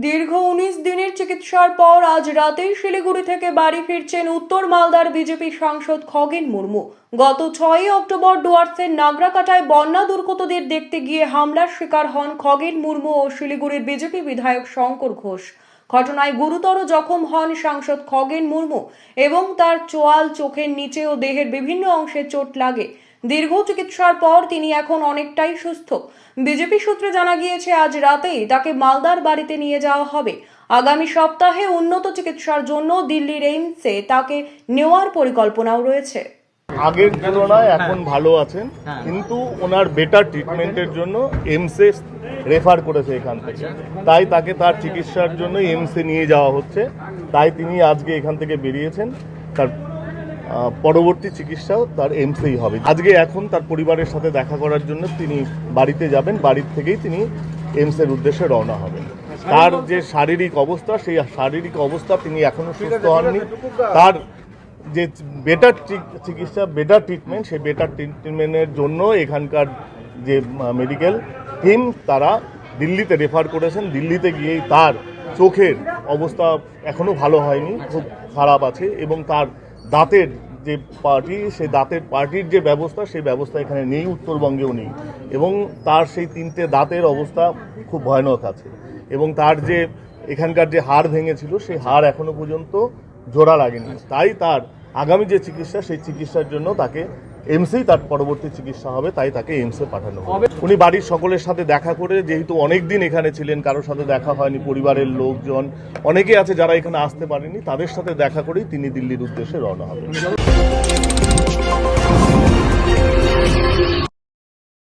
দীর্ঘ উনিশ দিনের চিকিৎসার পর আজ রাতেই শিলিগুড়ি থেকে বাড়ি ফিরছেন উত্তর মালদার বিজেপি সাংসদ খগেন মুর্মু। গত ছয়ই অক্টোবর ডুয়ার্সের নাগরাকাটায় বন্যা দুর্গতদের দেখতে গিয়ে হামলার শিকার হন খগেন মুর্মু ও শিলিগুড়ির বিজেপি বিধায়ক শঙ্কর ঘোষ। ঘটনায় গুরুতর জখম হন সাংসদ খগেন মুর্মু এবং তার চোয়াল, চোখের নিচে ও দেহের বিভিন্ন অংশে চোট লাগে। দীর্ঘ চিকিৎসার পর তিনি এখন অনেকটাই সুস্থ। বিজেপি সূত্রে জানা গিয়েছে আজ রাতেই তাকে মালদার বাড়িতে নিয়ে যাওয়া হবে। আগামী সপ্তাহে উন্নত চিকিৎসার জন্য দিল্লির এইমসে তাকে নেওয়ার পরিকল্পনাও রয়েছে। আগের তুলনায় এখন ভালো আছেন কিন্তু ওনার বেটার ট্রিটমেন্টের জন্য এমসে রেফার করেছে এখান থেকে। তাই তাকে তার চিকিৎসার জন্য এমসে নিয়ে যাওয়া হচ্ছে। তাই তিনি আজকে এখান থেকে বেরিয়েছেন। তার পরবর্তী চিকিৎসাও তার এমসেই হবে। আজকে এখন তার পরিবারের সাথে দেখা করার জন্য তিনি বাড়িতে যাবেন বাড়ির থেকেই তিনি এমসের উদ্দেশ্যে রওনা হবেন। তার যে শারীরিক অবস্থা সেই শারীরিক অবস্থা তিনি এখনও সুস্থ হননি। তার যে বেটার চিকিৎসা বেটার ট্রিটমেন্ট সেই বেটার ট্রিটমেন্টের জন্য এখানকার যে মেডিকেল টিম তারা দিল্লিতে রেফার করেছেন। দিল্লিতে গিয়েই তার চোখের অবস্থা এখনও ভালো হয়নি খুব খারাপ আছে এবং তার দাঁতের যে পার্টি, সেই দাঁতের পার্টির যে ব্যবস্থা, সেই ব্যবস্থা এখানে নেই, উত্তরবঙ্গেও নেই। এবং তার সেই তিনটে দাঁতের অবস্থা খুব ভয়ানক আছে। এবং তার যে এখানকার যে হাড় ভেঙেছিল, সেই হাড় এখনও পর্যন্ত জোড়া লাগেনি। তাই তার আগামী যে চিকিৎসা, সেই চিকিৎসার জন্য তাকে এমসেই তার পরবর্তী চিকিৎসা হবে, তাই তাকে এমসে পাঠানো হবে। উনি বাড়ির সকলের সাথে দেখা করে, যেহেতু অনেক দিন এখানে ছিলেন, কারোর সাথে দেখা হয়নি, পরিবারের লোকজন, অনেকে আছে যারা এখানে আসতে পারেনি, তাদের সাথে দেখা করেই তিনি দিল্লির উদ্দেশ্যে রওনা হবেন।